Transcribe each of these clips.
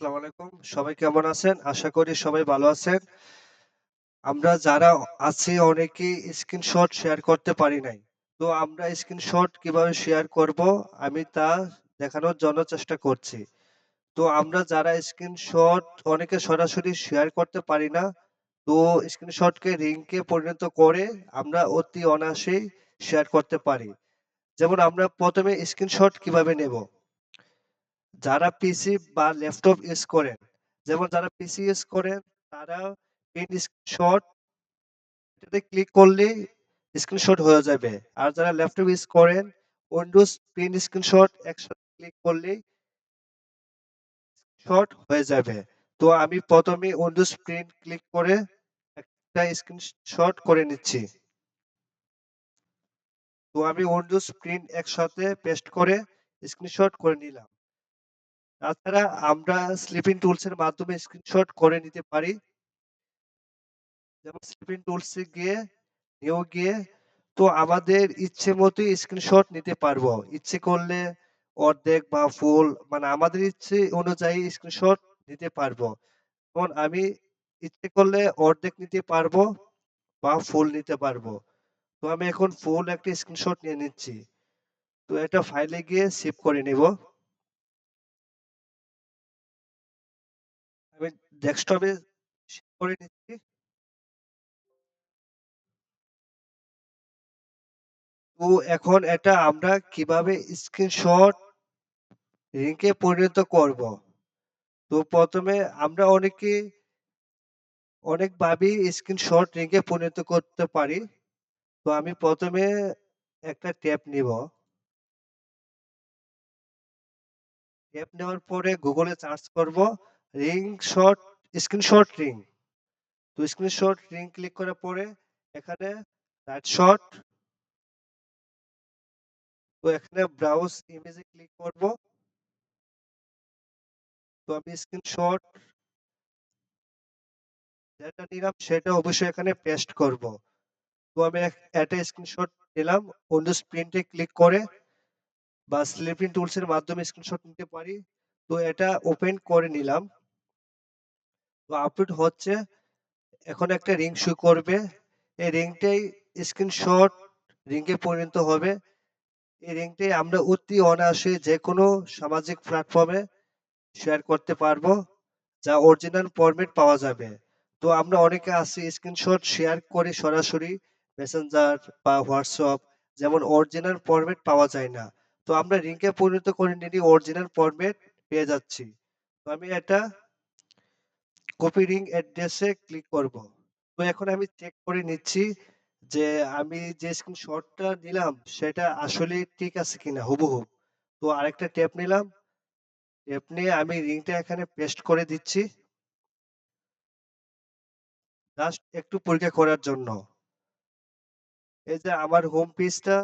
আসসালামু আলাইকুম। সবাই কেমন আছেন? আশা করি সবাই ভালো আছেন। আমরা যারা আছি অনেকেই স্ক্রিনশট শেয়ার করতে পারি নাই। তো আমরা স্ক্রিনশট কীভাবে শেয়ার করব আমি তা দেখানোর জন্য চেষ্টা করছি। তো আমরা যারা স্ক্রিনশট অনেকে সরাসরি শেয়ার করতে পারি না। তো স্ক্রিনশটকে লিংকে পরিণত করে আমরা অতি অনায়াসেই শেয়ার করতে পারি। যেমন আমরা ১ম এ স্ক্রিনশট কীভাবে নেব? যারা পিসি বা ল্যাপটপ ইউজ করেন, যেমন যারা পিসি ইউজ করেন তারা প্রিন্ট স্ক্রিনশট এটাতে ক্লিক করলেই স্ক্রিনশট হয়ে যাবে। আর যারা ল্যাপটপ ইউজ করেন উইন্ডোজ প্রিন্ট স্ক্রিনশট একসাথে ক্লিক করলেই শট হয়ে যাবে। তো আমি ১ম এ উইন্ডোজ প্রিন্ট ক্লিক করে একটা স্ক্রিনশট করে নিচ্ছি। তো আমি উইন্ডোজ প্রিন্ট একসাথে পেস্ট করে স্ক্রিনশট করে নিলাম। তাছাড়া আমরা স্লিপিং টুলস এর মাধ্যমে স্ক্রিনশট করে নিতে পারি। যেমন স্লিপিং টুলস এ গিয়ে নিউ গিয়ে, তো আমাদের ইচ্ছে মতোই স্ক্রিনশট নিতে পারব। ইচ্ছে করলে অর্ধেক বা ফুল মানে আমাদের ইচ্ছে অনুযায়ী স্ক্রিনশট নিতে পারব। যেমন আমি ইচ্ছে করলে অর্ধেক নিতে পারব বা ফুল নিতে পারব। তো আমি এখন ফুল একটা স্ক্রিনশট নিয়ে নিচ্ছি। তো এটা ফাইলে গিয়ে সেভ করে নিব। আমি ডেস্কটপে করে নিচ্ছি। তো এখন এটা আমরা কীভাবে স্ক্রিনশট লিংকে পরিণত করব? তো ১ম এ আমরা অনেকে, অনেকভাবেই স্ক্রিনশট লিংকে পরিণত করতে পারি। তো আমি প্রথমে একটা ট্যাব নিব। ট্যাব নেওয়ার পরে গুগলে সার্চ করব রিং শট স্ক্রিনশট রিং। তো স্ক্রিনশট রিং ক্লিক করার পরে এখানে রাইট শট তো এখানে ব্রাউজ ইমেজে ক্লিক করব। তো আমি স্ক্রিনশট যেটা নিলাম সেটা অবশ্যই এখানে পেস্ট করব। তো আমি একটা স্ক্রিনশট নিলাম উইন্ডোজ প্রিন্ট ক্লিক করে বা স্লিপিং টুলসের মাধ্যমে স্ক্রিনশট নিতে পারি। তো এটা ওপেন করে নিলাম। আপলোড হচ্ছে। এখন একটা রিং শো করবে। এই রিংটাই স্ক্রিনশট রিংয়ে পরিণত হবে। এই রিংটাই আমরা অতি অনায়াসে যেকোনো সামাজিক প্ল্যাটফর্মে শেয়ার করতে পারব। যা অরিজিনাল ফরম্যাট পাওয়া যাবে। তো আমরা অনেকে আছি স্ক্রিনশট শেয়ার করে সরাসরি মেসেঞ্জার বা হোয়াটসঅ্যাপ যেমন অরিজিনাল ফরম্যাট পাওয়া যায় না। তো আমরা রিংকে পরিণত করে নিলে অরিজিনাল ফরম্যাট পেয়ে যাচ্ছি। তো আমি এটা কপি রিং অ্যাড্রেস ক্লিক করব। তো এখন আমি চেক করে নিচ্ছি যে আমি যে স্ক্রিনশটটা নিলাম, সেটা আসলেই ঠিক আছে কিনা, হুবহু। তো আরেকটা ট্যাব নিলাম। ট্যাব নিয়ে আমি রিংটা এখানে পেস্ট করে দিচ্ছি। জাস্ট একটু পরীক্ষা করার জন্য। এই যে আমার হোম পেজটা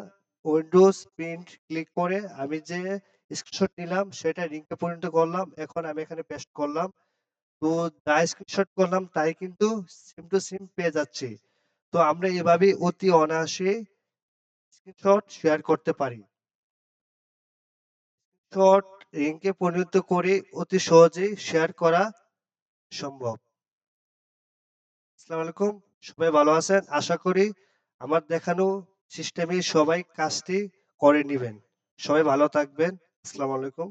উইন্ডোজ প্রিন্ট ক্লিক করে আমি যে স্ক্রিনশট নিলাম, সেটা রিংকে পরিণত করলাম। এখন আমি এখানে পেস্ট করলাম। তো যা স্ক্রিনশট করলাম, তাই কিন্তু সেম টু সেম পেয়ে যাচ্ছি। তো আমরা এভাবেই অতি অনায়াসে স্ক্রিনশট শেয়ার করতে পারি। স্ক্রিনশট লিংকে পরিণত করে অতি সহজেই শেয়ার করা সম্ভব। আসসালামু আলাইকুম। সবাই ভালো আছেন। আশা করি আমার দেখানো সিস্টেমে সবাই কাজটি করে নেবেন সবাই ভালো থাকবেন। আসসালামু আলাইকুম।